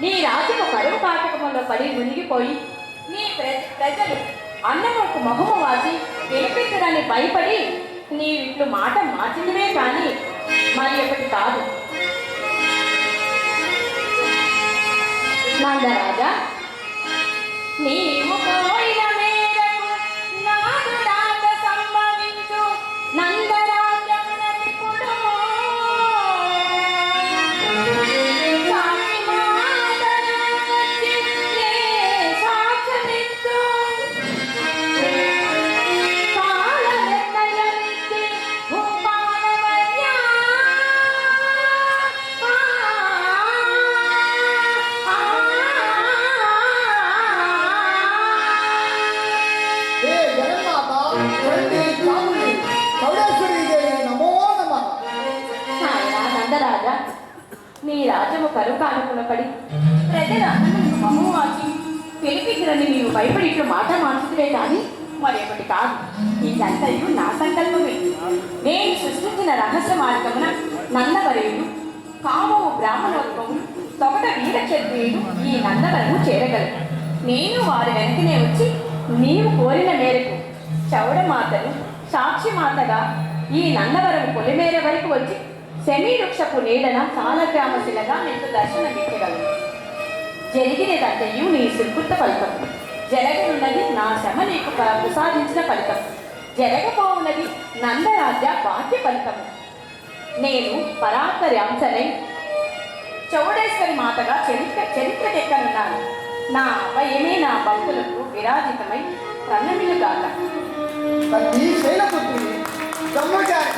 నీ రాజ్యము కరువు కాటకంలో పడి మునిగిపోయి నీ ప్రజలు అన్నముకు మొహము వాసి గెలిపించడాన్ని భయపడి నీ ఇట్లు మాట మార్చినవే కానీ మరి ఒకటి కాదు. నందరాజా నీవు జగన్మాత చండి చాముండి చౌడేశ్వరి దేవి నమో నాయనా నందరాజా నీ రాజ్యము కరువు కానుకున్న ప్రజల మమ్ము పిలిపించరని నీవు భయపడి ఇట్లు మాట మార్చుతులే కానీ మరేపటి కాదు. ఇదంతయు నా సంకల్పమే. నేను సృష్టించిన రహస్య మార్గమున నందవరేయుడు కామము బ్రాహ్మణోత్వము తొకట వీర క్షత్రియుడు ఈ నందవరము చేరగలరు. నేను వారి వెనకనే వచ్చి నీవు కోరిన మేరకు చౌడమాతను సాక్షి మాతగా ఈ నందవరం పొలిమేర వరకు వచ్చి శమీ వృక్షపు నీడన సాలగ్రామశిలగా నీకు దర్శనమిచ్చగలరు జరిగినదంతయు నీ సుకృత ఫలితం. జరగనున్నది నా శ్రమ నీకు ప్రసాదించిన ఫలితం. జరగబోవున్నది నందరాజ్య బాధ్య ఫలితము. నేను పరాత్పరి చౌడేశ్వరి మాతగా చరిత్ర చరిత్రకెక్కనున్నాను నా అభయమే నా భక్తులకు విరాజితమై ప్రణమిలుగాక. తల్లి శైలపుత్రి బ్రహ్మచారి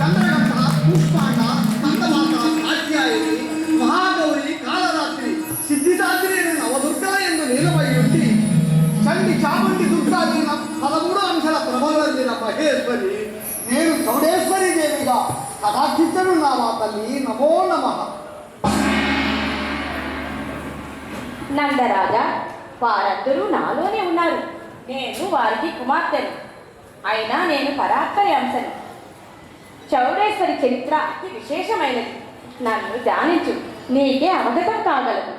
చంద్రగంధ పుష్పాండ స్కందమాత కాత్యాయని మహాగౌరి కాళరాత్రి సిద్ధిదాత్రి నవదుర్గా ఎందు నీలమై ఉండి చండి చాముండి దుర్గాదీన పదమూడు అంశాల ప్రభలైన మహేశ్వరి నేను చౌడేశ్వరి దేవిగా కథాచిత్తనున్నావా తల్లి నమో నమః. నందరాజా వారందరూ నాలోనే ఉన్నారు. నేను వారికి కుమార్తెను. అయినా నేను పరాత్పరి అంశను. చౌడేశ్వరి చరిత్ర అతి విశేషమైనది. నన్ను ధ్యానించు నీకే అవగతం కాగలదు